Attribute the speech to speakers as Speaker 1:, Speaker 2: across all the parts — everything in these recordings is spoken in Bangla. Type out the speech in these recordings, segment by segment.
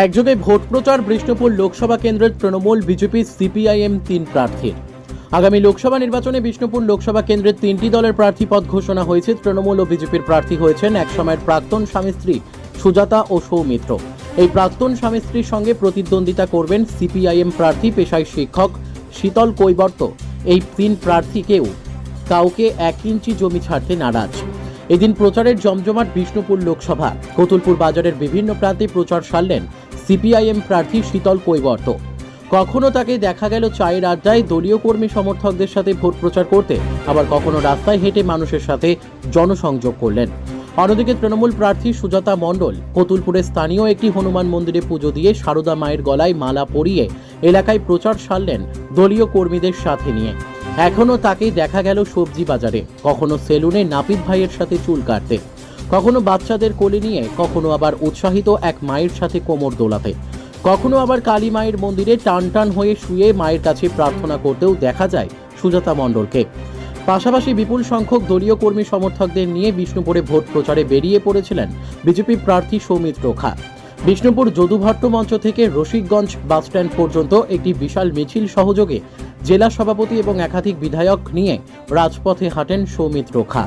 Speaker 1: একযোগে ভোট প্রচার বিষ্ণুপুর লোকসভা কেন্দ্রের তৃণমূল বিজেপি সিপিআইএম তিন প্রার্থীর। আগামী লোকসভা নির্বাচনে বিষ্ণুপুর লোকসভা কেন্দ্রের তিনটি দলের প্রার্থী পদ ঘোষণা হয়েছে। তৃণমূল ও বিজেপির প্রার্থী হয়েছেন একসময়ের প্রাক্তন স্বামী স্ত্রী সুজাতা ও সৌমিত্র। এই প্রাক্তন স্বামী স্ত্রীর সঙ্গে প্রতিদ্বন্দ্বিতা করবেন সিপিআইএম প্রার্থী, পেশায় শিক্ষক শীতল কৈবর্ত। এই তিন প্রার্থীকেও কাউকে এক ইঞ্চি জমি ছাড়তে নারাজ। এদিন প্রচারের জমজমাট বিষ্ণুপুর লোকসভা। কতুলপুর বাজারের বিভিন্ন প্রান্তে প্রচার সারলেন সিপিআইএম প্রার্থী শীতল কৈবর্ত। কখনো তাকে দেখা গেল চায়ের আড্ডায় দলীয় কর্মী সমর্থকদের সাথে ভোট প্রচার করতে, আবার কখনো রাস্তায় হেঁটে মানুষের সাথে জনসংযোগ করলেন। অন্যদিকে তৃণমূল প্রার্থী সুজাতা মণ্ডল কতুলপুরের স্থানীয় একটি হনুমান মন্দিরে পুজো দিয়ে সারদা মায়ের গলায় মালা পরিয়ে এলাকায় প্রচার সারলেন দলীয় কর্মীদের সাথে নিয়ে। এখনও তাকে দেখা গেল সবজি বাজারে, কখনো সেলুনে নাপিত ভাইয়ের সাথে চুল কাটতে। কখনো বাচ্চাদের কোলে নিয়ে, কখনো আবার উৎসাহিত এক মায়ের সাথে কোমর দোলাতে। কখনো আবার কালী মায়ের মন্দিরে টান টান হয়ে শুয়ে মায়ের কাছে প্রার্থনা করতেও দেখা যায় সুজাতা মণ্ডলকে। পাশাপাশি বিপুল সংখ্যক দলীয় কর্মী সমর্থকদের নিয়ে বিষ্ণুপুরে ভোট প্রচারে বেরিয়ে পড়েছিলেন বিজেপি প্রার্থী সৌমিত্র খা। বিষ্ণুপুর যদুভট্ট মঞ্চ থেকে রসিকগঞ্জ বাসস্ট্যান্ড পর্যন্ত একটি বিশাল মিছিল সহযোগে জেলা সভাপতি এবং একাধিক বিধায়ক নিয়ে রাজপথে হাঁটেন সৌমিত্র খা।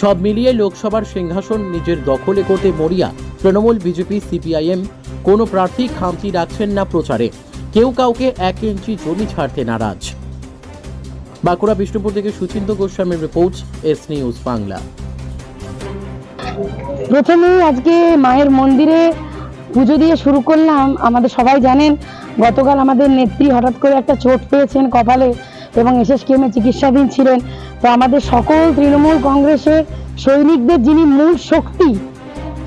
Speaker 1: সব মিলিয়ে লোকসভার সিংহাসন নিজের দখলে করতে মরিয়া তৃণমূল বিজেপি সিপিআইএম। কোনো প্রার্থী খামতি রাখছেন না প্রচারে। কেউ কাউকে এক ইঞ্চি জমি ছাড়তে নারাজ। বাঁকুড়া বিষ্ণুপুর থেকে সুচিন্ত গোস্বামীর রিপোর্ট, এস নিউজ বাংলা।
Speaker 2: প্রথমেই আজকে মায়ের মন্দিরে পুজো দিয়ে শুরু করলাম। আমাদের সবাই জানেন, গতকাল আমাদের নেত্রী হঠাৎ করে একটা চোট পেয়েছেন কপালে। এবং এসএস কেমে চিকিৎসাধীন ছিলেন। তো আমাদের সকল তৃণমূল কংগ্রেসের সৈনিকদের যিনি মূল শক্তি,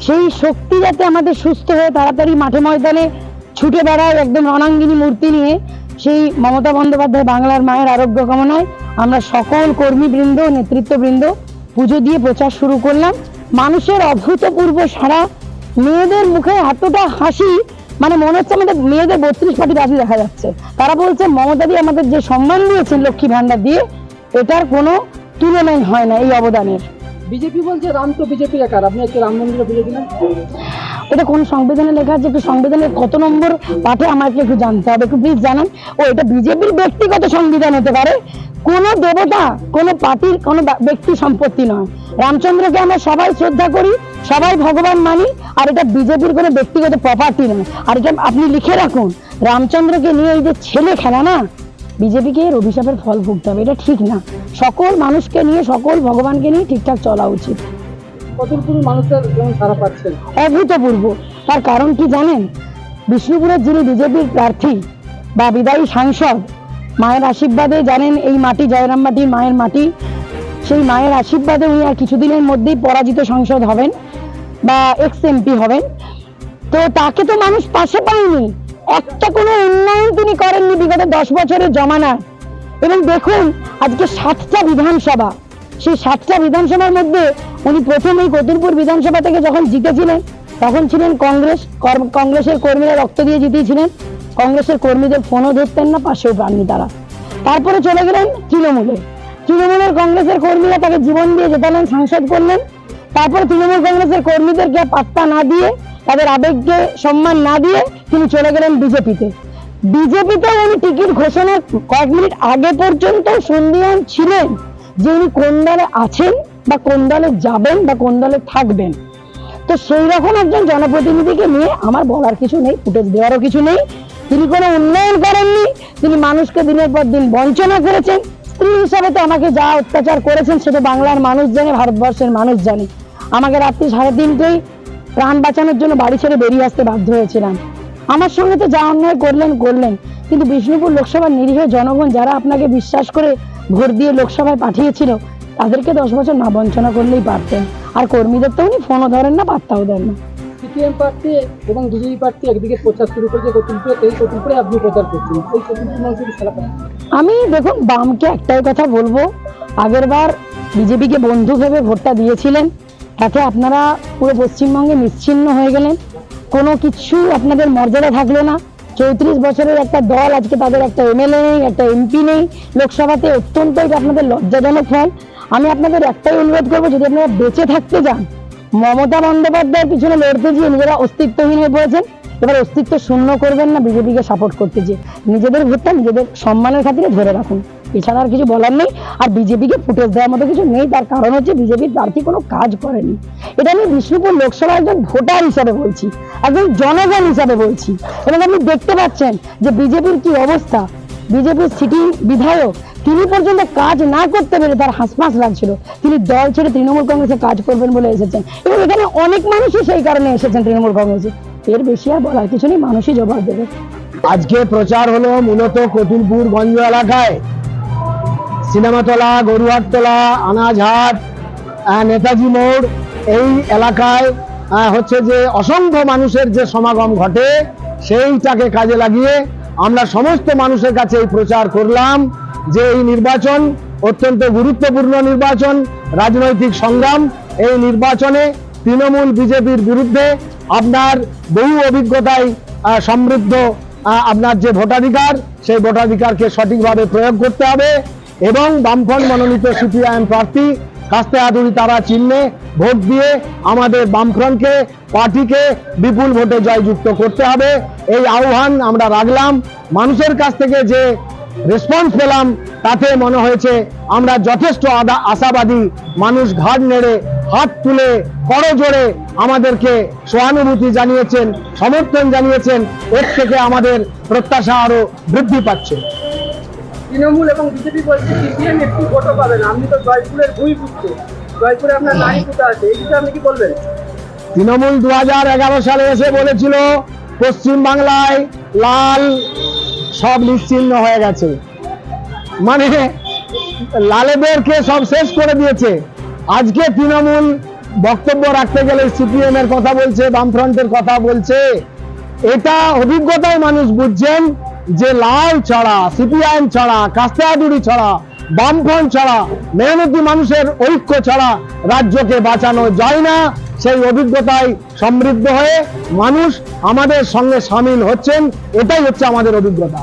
Speaker 2: সেই শক্তি যাতে আমাদের সুস্থ হয়ে তাড়াতাড়ি মাঠে ময়দানে ছুটে বেড়ায় একদম রণাঙ্গিনী মূর্তি নিয়ে, সেই মমতা বন্দ্যোপাধ্যায় বাংলার মায়ের আরোগ্য কামনায় আমরা সকল কর্মীবৃন্দ, নেতৃত্ববৃন্দ পুজো দিয়ে প্রচার শুরু করলাম। মানুষের অভূতপূর্ব সারা মেয়েদের মুখে এতটা হাসি মানে মনে হচ্ছে আমাদের মেয়েদের বত্রিশ পাটি রাশি দেখা যাচ্ছে। তারা বলছে মমতাদি আমাদের যে সম্মান দিয়েছেন লক্ষ্মী ভান্ডার দিয়ে, এটার কোনো তুলনাই হয় না এই অবদানের।
Speaker 3: বিজেপি বলছে, রাম তো বিজেপি একার। আপনি একটা রাম মন্দিরে বিজেপি দিলেন?
Speaker 2: এটা কোন সংবিধানে লেখা আছে? একটু সংবিধানের কত নম্বর পাঠে আমাকে একটু জানতে হবে, একটু প্লিজ জানান। ও, এটা বিজেপির ব্যক্তিগত সংবিধান হতে পারে। কোন দেবতা, কোন পার্টির, কোন ব্যক্তি সম্পত্তি নয়। রামচন্দ্রকে আমরা সবাই শ্রদ্ধা করি, সবাই ভগবান মানি, আর এটা বিজেপির কোনো ব্যক্তিগত প্রপার্টি নয়। আর এটা আপনি লিখে রাখুন, রামচন্দ্রকে নিয়ে এই যে ছেলে খেলা না, বিজেপিকে এর অভিশাপের ফল ভুগতে হবে, এটা ঠিক না। সকল মানুষকে নিয়ে, সকল ভগবানকে নিয়ে ঠিকঠাক চলা উচিত।
Speaker 3: কতগুলো মানুষের পাচ্ছেন
Speaker 2: অভূতপূর্ব। তার কারণ কি জানেন? বিষ্ণুপুরের যিনি বিজেপির প্রার্থী বা বিদায়ী সাংসদ, মায়ের আশীর্বাদে জানেন এই মাটি, জয়রাম মাটির মায়ের মাটি। সেই মায়ের আশীর্বাদে উনি আর কিছুদিনের মধ্যেই পরাজিত সাংসদ হবেন বা এক্স এমপি হবেন। তো তাকে তো মানুষ পাশে পায়নি। একটা কোনো উন্নয়ন তিনি করেননি বিগত দশ বছরের জমানায়। এবং দেখুন, আজকে সাতটা বিধানসভা। সেই সাতটা বিধানসভার মধ্যে উনি প্রথমেই কতুলপুর বিধানসভা থেকে যখন জিতেছিলেন, তখন ছিলেন কংগ্রেস কংগ্রেসের কর্মীরা রক্ত দিয়ে জিতিয়েছিলেন কংগ্রেসের কর্মীদের ফোনও ধরতেন না, পাশেও পাননি তারা। তারপরে চলে গেলেন তৃণমূলে। তৃণমূলের কংগ্রেসের কর্মীরা তাকে জীবন দিয়ে জেতালেন, সাংসদ করলেন। তারপরে তৃণমূল কংগ্রেসের কর্মীদেরকে পাত্তা না দিয়ে, তাদের আবেগকে সম্মান না দিয়ে তিনি চলে গেলেন বিজেপিতে। বিজেপিতে উনি টিকিট ঘোষণার কয়েক মিনিট আগে পর্যন্ত সন্দিহান ছিলেন যে উনি কোন দলে আছেন। বা কোন দলে যাবেন বা কোন দলে থাকবেন। তো সেই রকম একজন জনপ্রতিনিধিকে নিয়ে আমার বলার কিছু নেই ফুটেজ দেওয়ারও কিছু নেই। তিনি কোনো উন্নয়ন করেননি, তিনি মানুষকে দিনের পর দিন বঞ্চনা করেছেন। স্ত্রী হিসাবে তো আমাকে যা অত্যাচার করেছেন, সেটা বাংলার মানুষ জানে, ভারতবর্ষের মানুষ জানে। আমাকে রাত্রি সাড়ে তিনটেই প্রাণ বাঁচানোর জন্য বাড়ি ছেড়ে বেরিয়ে আসতে বাধ্য হয়েছিলাম। আমার সঙ্গে তো যা অন্যায় করলেন করলেন। কিন্তু বিষ্ণুপুর লোকসভার নিরীহ জনগণ যারা আপনাকে বিশ্বাস করে ভোট দিয়ে লোকসভায় পাঠিয়েছিল তাদেরকে দশ বছর না বঞ্চনা করলেই পারতেন। আর কর্মীদের তো উনি ফোনও ধরেন না পাত্তাও দেন না।
Speaker 3: সিপিএম প্রার্থী এবং বিজেপি প্রার্থী একদিকে প্রচার শুরু করেছে কতুলপুরে এই কতুলপুরে আপনি প্রচার করছেন। এই কতুলপুর মানুষের খেলা
Speaker 2: আমি দেখুন বামকে একটাই কথা বলব। আগেরবার বিজেপিকে বন্ধু ভেবে ভোটটা দিয়েছিলেন। তাতে আপনারা পুরো পশ্চিমবঙ্গে নিশ্চিহ্ন হয়ে গেলেন। কোনো কিছু আপনাদের মর্যাদা থাকল না। চৌত্রিশ বছরের একটা দল আজকে তাদের একটা এমএলএ নেই একটা এমপি নেই। লোকসভাতে অত্যন্ত এটা আপনাদের লজ্জাজনক ফল। আমি আপনাদের একটাই অনুরোধ করব, যদি আপনারা বেঁচে থাকতে যান, মমতা বন্দ্যোপাধ্যায়ের পিছনে লড়তে গিয়ে নিজেরা অস্তিত্বহীন হয়ে পড়েছেন, এবার অস্তিত্ব শূন্য করবেন না, বিজেপিকে সাপোর্ট করতে যে নিজেদের ভোটটা নিজেদের সম্মানের খাতিরে ধরে রাখুন। এছাড়া আর কিছু বলার নেই, আর বিজেপিকে ফুটেজ দেওয়ার মতো কিছু নেই, তার কারণ হচ্ছে বিজেপির প্রার্থী কোনো কাজ করেনি। এটা আমি বিষ্ণুপুর লোকসভা একজন ভোটার হিসাবে বলছি, একজন জনগণ হিসাবে বলছি। এবং আপনি দেখতে পাচ্ছেন যে বিজেপির কি অবস্থা। বিজেপির সিটি বিধায়ক তিনি পর্যন্ত কাজ না করতে পেরে তার হাসপাস লাগছিল। তিনি দল ছেড়ে তৃণমূল কংগ্রেসে কাজ করবেন বলে এসেছেন। এবং এখানে অনেক মানুষই সেই কারণে এসেছেন তৃণমূল কংগ্রেসে। এর বেশি আর বলার কিছু নেই, মানুষই জবাব দেবে।
Speaker 4: আজকে প্রচার হলো মূলত কতুলপুর গঞ্জ এলাকায়। সিনেমাতলা, গরুয়ারতলা, আনাজহাট নেতাজি মোড়, এই এলাকায় হচ্ছে যে অসংখ্য মানুষের যে সমাগম ঘটে, সেইটাকে কাজে লাগিয়ে আমরা সমস্ত মানুষের কাছে এই প্রচার করলাম। যে এই নির্বাচন অত্যন্ত গুরুত্বপূর্ণ নির্বাচন, রাজনৈতিক সংগ্রাম, এই নির্বাচনে তৃণমূল বিজেপির বিরুদ্ধে আপনার বহু অভিজ্ঞতায় সমৃদ্ধ আপনার যে ভোটাধিকার, সেই ভোটাধিকারকে সঠিকভাবে প্রয়োগ করতে হবে এবং বামফ্রন্ট মনোনীত সিপিআইএম প্রার্থী কাস্তে হাতুড়ি তারা চিহ্নে ভোট দিয়ে আমাদের বামফ্রন্টকে, পার্টিকে বিপুল ভোটে জয়যুক্ত করতে হবে। এই আহ্বান আমরা রাখলাম। মানুষের কাছ থেকে যে রেসপন্স পেলাম তাতে মনে হয়েছে আমরা যথেষ্ট আদা- আশাবাদী। মানুষ ঘাট নেড়ে হাত তুলে করজোড়ে আমাদেরকে সহানুভূতি জানিয়েছেন সমর্থন জানিয়েছেন এর থেকে আমাদের প্রত্যাশা আরও বৃদ্ধি পাচ্ছে।
Speaker 3: তৃণমূল এবং বিজেপি বলছে সিপিএম একটু ভোটও পাবে না। আপনি তো জয়পুরের পুত্র। জয়পুরে আপনার নারী পুতা আছে এই বিষয়ে আপনি কি বলবেন?
Speaker 4: তৃণমূল দু হাজার এগারো সালে এসে বলেছিল পশ্চিম বাংলায় লাল সব নিশ্চিহ্ন হয়ে গেছে। মানে লালেদেরকে সব শেষ করে দিয়েছে। আজকে তৃণমূল বক্তব্য রাখতে গেলে সিপিএম এর কথা বলছে, বামফ্রন্টের কথা বলছে। এটা অভিজ্ঞতায় মানুষ বুঝছেন যে লাল ছাড়া, সিপিআইএম ছাড়া কাস্তাহাদুরি ছাড়া, বামফ্রন্ট ছাড়া, মেহনতি মানুষের ঐক্য ছাড়া, রাজ্যকে বাঁচানো যায় না। সেই অভিজ্ঞতায় সমৃদ্ধ হয়ে মানুষ আমাদের সঙ্গে সামিল হচ্ছেন এটাই হচ্ছে আমাদের অভিজ্ঞতা।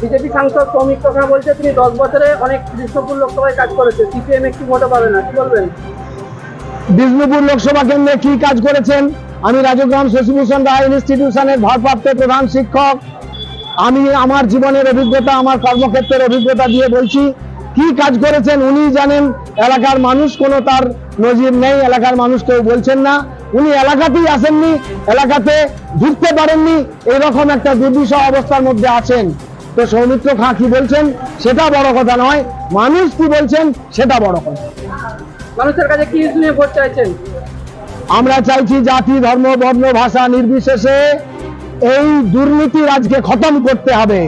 Speaker 3: বিজেপি সাংসদ শ্রমিক কথা বলছে তিনি দশ বছরে অনেক বিষ্ণুপুর লোকসভায় কাজ করেছে সিপিএম একটু ভোটও পাবে না কি বলবেন?
Speaker 4: বিষ্ণুপুর লোকসভা কেন্দ্রে কি কাজ করেছেন? আমি রাজগ্রাম শশীভূষণ রায় ইনস্টিটিউশনের ভারপ্রাপ্ত প্রধান শিক্ষক। আমি আমার জীবনের অভিজ্ঞতা আমার কর্মক্ষেত্রের অভিজ্ঞতা দিয়ে বলছি কি কাজ করেছেন উনি জানেন এলাকার মানুষ কোনো তার নজির নেই এলাকার মানুষ কেউ বলছেন না। উনি এলাকাতেই আসেননি এলাকাতে ঢুকতে পারেননি এরকম একটা দুর্বিষহ অবস্থার মধ্যে আছেন। তো সৌমিত্র খাঁ কি বলছেন? সেটা বড় কথা নয় মানুষ কি বলছেন সেটা বড় কথা।
Speaker 3: মানুষের কাছে কি শুনে ভোট চাইছেন?
Speaker 4: আমরা চাইছি জাতি ধর্ম বর্ণ ভাষা নির্বিশেষে এই দুর্নীতি রাজকে খতম করতে হবে।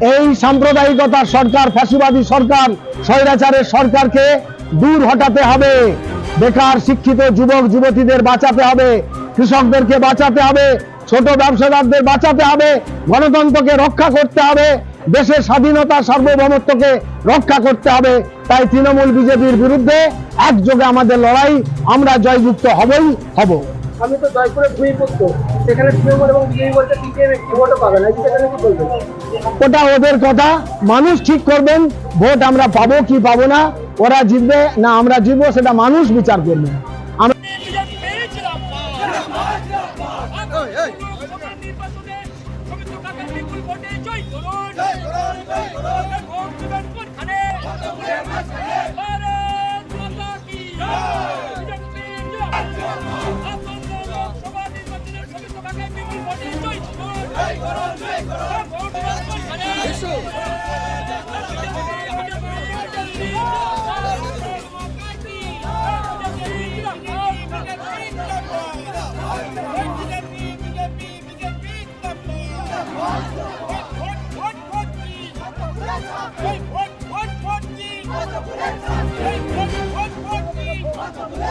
Speaker 4: এই সাম্প্রদায়িকতার সরকার ফাঁসিবাদী সরকার, স্বৈরাচারের সরকারকে দূর হটাতে হবে। বেকার, শিক্ষিত যুবক, যুবতীদের বাঁচাতে হবে। কৃষকদেরকে বাঁচাতে হবে। ছোট ব্যবসাদারদের বাঁচাতে হবে। গণতন্ত্রকে রক্ষা করতে হবে। দেশের স্বাধীনতা, সার্বভৌমত্বকে রক্ষা করতে হবে। তাই তৃণমূল বিজেপির বিরুদ্ধে একযোগে আমাদের লড়াই, আমরা জয়যুক্ত হবই, হব।
Speaker 3: আমি তো জয়পুরে ভূমি পুত্র সেখানে তৃণমূল এবং বিজেপি বলছে সিপিএম একটি ভোটও পাবে না। সেখানে কি বলবেন?
Speaker 4: ওটা ওদের কথা। মানুষ ঠিক করবেন, ভোট আমরা পাবো কি পাবো না, ওরা জিতবে না আমরা জিতবো, সেটা মানুষ বিচার করবে।
Speaker 5: What the